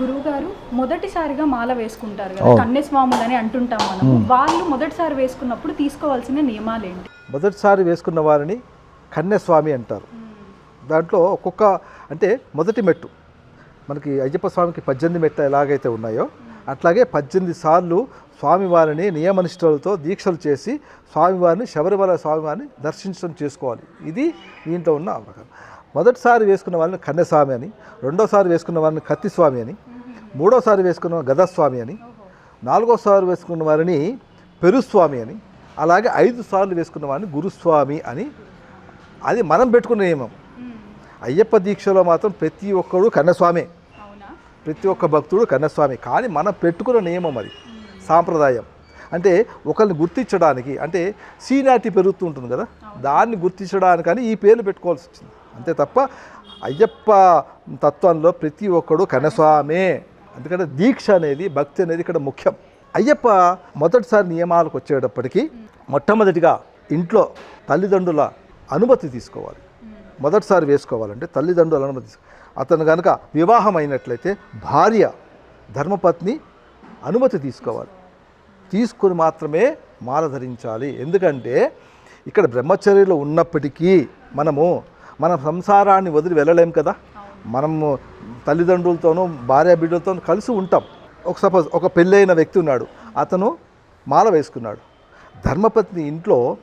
గురువు గారు మొదటిసారిగా మాల వేసుకుంటారు కదా కన్యస్వాములు అని అంటుంటాం మనం వాళ్ళు మొదటిసారి వేసుకున్నప్పుడు తీసుకోవాల్సిన నియమాలు ఏంటి మొదటిసారి వేసుకున్న వారిని కన్యస్వామి అంటారు. దాంట్లో ఒక్కొక్క అంటే మొదటి మెట్టు మనకి అయ్యప్ప స్వామికి పద్దెనిమిది మెట్ట ఎలాగైతే ఉన్నాయో అట్లాగే పద్దెనిమిది సార్లు స్వామివారిని నియమనిష్టలతో దీక్షలు చేసి స్వామివారిని శబరిమల స్వామివారిని దర్శించడం చేసుకోవాలి. ఇది దీంట్లో ఉన్న అవకాశం మొదటిసారి వేసుకున్న వాళ్ళని కన్యస్వామి అని రెండోసారి వేసుకున్న వారిని కత్తిస్వామి అని మూడోసారి వేసుకున్న గదస్వామి అని నాలుగోసారి వేసుకున్న వారిని పెరుస్వామి అని అలాగే ఐదు సార్లు వేసుకున్న వారిని గురుస్వామి అని. అది మనం పెట్టుకున్న నియమం. అయ్యప్ప దీక్షలో మాత్రం ప్రతి ఒక్కడు కన్నస్వామే. ప్రతి ఒక్క భక్తుడు కన్నస్వామి. కానీ మనం పెట్టుకున్న నియమం అది సాంప్రదాయం. అంటే ఒకరిని గుర్తించడానికి అంటే సీనియారిటీ పెరుగుతూ ఉంటుంది కదా దాన్ని గుర్తించడానికని ఈ పేర్లు పెట్టుకోవాల్సి వచ్చింది. అంతే తప్ప అయ్యప్ప తత్వంలో ప్రతి ఒక్కడు కనస్వామే. ఎందుకంటే దీక్ష అనేది భక్తి అనేది ఇక్కడ ముఖ్యం. అయ్యప్ప మొదటిసారి నియమాలకు వచ్చేటప్పటికీ మొట్టమొదటిగా ఇంట్లో తల్లిదండ్రుల అనుమతి తీసుకోవాలి. మొదటిసారి వేసుకోవాలంటే తల్లిదండ్రుల అనుమతి అతను కనుక వివాహం అయినట్లయితే భార్య ధర్మపత్ని అనుమతి తీసుకోవాలి. తీసుకొని మాత్రమే మాల ధరించాలి. ఎందుకంటే ఇక్కడ బ్రహ్మచర్యలో ఉన్నప్పటికీ మనము మన సంసారాన్ని వదిలి వెళ్ళలేం కదా? మనము తల్లిదండ్రులతోనూ భార్య బిడ్డలతో కలిసి ఉంటాం. ఒక సపోజ్ ఒక పెళ్ళైన వ్యక్తి ఉన్నాడు. అతను మాల వేసుకున్నాడు. ధర్మపత్ని ఇంట్లో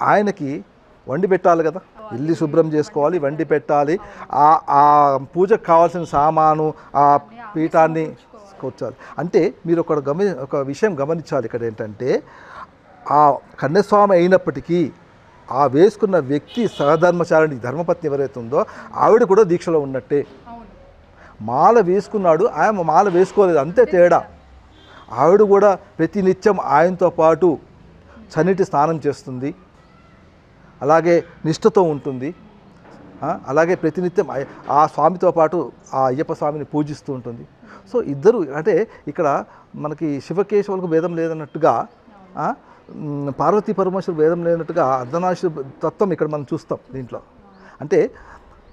ఆయనకి వండి పెట్టాలి కదా? ఇల్లు శుభ్రం చేసుకోవాలి వండి పెట్టాలి. ఆ ఆ పూజకు కావాల్సిన సామాను ఆ పీఠాన్ని కూర్చోాలి అంటే మీరు ఒక గమని ఒక విషయం గమనించాలి ఇక్కడ ఏంటంటే ఆ కన్యస్వామి అయినప్పటికీ ఆ వేసుకున్న వ్యక్తి సహధర్మచారిణి ధర్మపత్ని ఎవరైతే ఉందో ఆవిడ కూడా దీక్షలో ఉన్నట్టే. మాల వేసుకున్నాడు ఆయన మాల వేసుకోలేదు అంతే తేడా. ఆవిడ కూడా ప్రతి నిత్యం ఆయనతో పాటు చన్నిటి స్నానం చేస్తుంది. అలాగే నిష్ఠతో ఉంటుంది. అలాగే ప్రతినిత్యం ఆ స్వామితో పాటు ఆ అయ్యప్ప స్వామిని పూజిస్తూ ఉంటుంది. సో ఇద్దరు అంటే ఇక్కడ మనకి శివకేశవులకు భేదం లేదన్నట్టుగా పార్వతీ పరమేశ్వరు భేదం లేనట్టుగా అర్ధనాశ తత్వం ఇక్కడ మనం చూస్తాం దీంట్లో. అంటే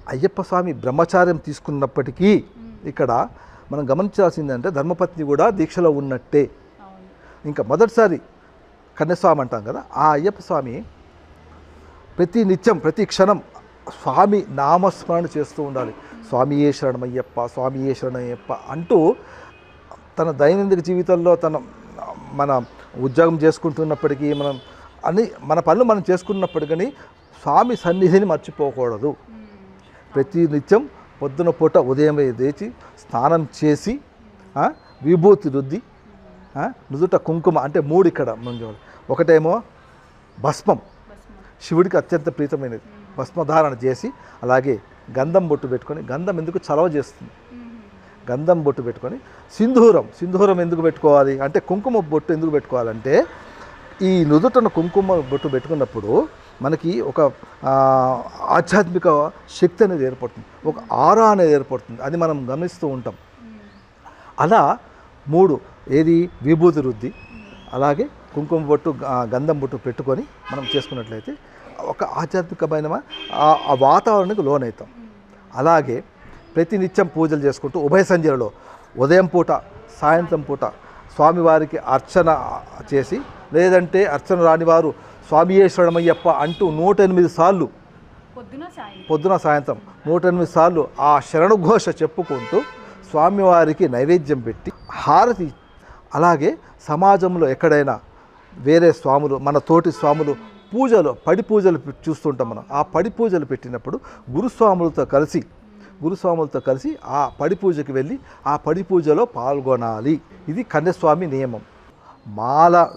అయ్యప్ప స్వామి బ్రహ్మచార్యం తీసుకున్నప్పటికీ ఇక్కడ మనం గమనించాల్సిందంటే ధర్మపత్ని కూడా దీక్షలో ఉన్నట్టే. ఇంకా మొదటిసారి కన్యస్వామి అంటాం కదా ఆ అయ్యప్ప స్వామి ప్రతి నిత్యం ప్రతి క్షణం స్వామి నామస్మరణ చేస్తూ ఉండాలి. స్వామియే శరణమయ్యప్ప స్వామియే శరణమయ్యప్ప అంటూ తన దైనందిక జీవితంలో తన మన ఉద్యోగం చేసుకుంటున్నప్పటికీ మనం అన్ని మన పనులు మనం చేసుకున్నప్పటికీ స్వామి సన్నిధిని మర్చిపోకూడదు. ప్రతి నిత్యం పొద్దున పూట ఉదయం లేచి స్నానం చేసి విభూతి రుద్ది నుదుట కుంకుమ అంటే మూడు ఇక్కడ. ఒకటేమో భస్మం. శివుడికి అత్యంత ప్రీతమైనది. భస్మధారణ చేసి అలాగే గంధం బొట్టు పెట్టుకొని గంధం ఎందుకు చలవ చేస్తుంది? గంధం బొట్టు పెట్టుకొని సింధూరం సింధూరం ఎందుకు పెట్టుకోవాలి? అంటే కుంకుమ బొట్టు ఎందుకు పెట్టుకోవాలంటే ఈ నుదుటను కుంకుమ బొట్టు పెట్టుకున్నప్పుడు మనకి ఒక ఆధ్యాత్మిక శక్తి అనేది ఏర్పడుతుంది. ఒక ఆరా అనేది ఏర్పడుతుంది. అది మనం గమనిస్తూ ఉంటాం. అలా మూడు ఏది? విభూతి రుద్ది అలాగే కుంకుమ బొట్టు గంధం బొట్టు పెట్టుకొని మనం చేసుకున్నట్లయితే ఒక ఆధ్యాత్మికమైన ఆ- ఆ వాతావరణానికి లోనవుతాం. అలాగే ప్రతి నిత్యం పూజలు చేసుకుంటూ ఉభయ సంధ్యలలో ఉదయం పూట సాయంత్రం పూట స్వామివారికి అర్చన చేసి లేదంటే అర్చన రాని వారు స్వామియే శరణమయ్యప్ప అంటూ నూట ఎనిమిది సార్లు పొద్దున సాయంత్రం. పొద్దున సాయంత్రం నూట ఎనిమిది సార్లు ఆ శరణఘోష చెప్పుకుంటూ స్వామివారికి నైవేద్యం పెట్టి హారతి అలాగే సమాజంలో ఎక్కడైనా వేరే స్వాములు మన తోటి స్వాములు పూజలు పడి పూజలు చూస్తుంటాం మనం. ఆ పడి పూజలు పెట్టినప్పుడు గురుస్వాములతో కలిసి గురుస్వాములతో కలిసి ఆ పడి పూజకి వెళ్ళి ఆ పడి పూజలో పాల్గొనాలి. ఇది కన్యస్వామి నియమం. మాల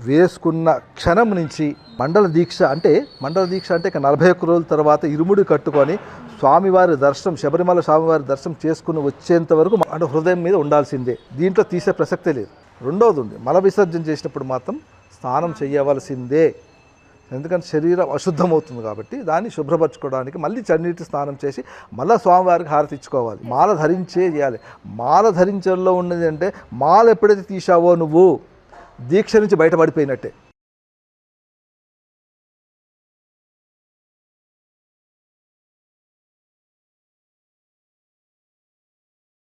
వేసుకున్న క్షణం నుంచి మండల దీక్ష అంటే మండల దీక్ష అంటే ఇక నలభై ఒక్క రోజుల తర్వాత ఇరుముడి కట్టుకొని స్వామివారి దర్శనం శబరిమల స్వామివారి దర్శనం చేసుకుని వచ్చేంత వరకు అంటే హృదయం మీద ఉండాల్సిందే. దీంట్లో తీసే ప్రసక్తే లేదు. రెండవది ఉంది. మల విసర్జన చేసినప్పుడు మాత్రం స్నానం చేయవలసిందే. ఎందుకంటే శరీరం అశుద్ధమవుతుంది కాబట్టి దాన్ని శుభ్రపరచుకోవడానికి మళ్ళీ చన్నీటి స్నానం చేసి మళ్ళీ స్వామివారికి హారతి ఇచ్చుకోవాలి. మాల ధరించే చేయాలి. మాల ధరించడంలో ఉన్నది అంటే మాల ఎప్పుడైతే తీసావో నువ్వు దీక్ష నుంచి బయటపడిపోయినట్టే.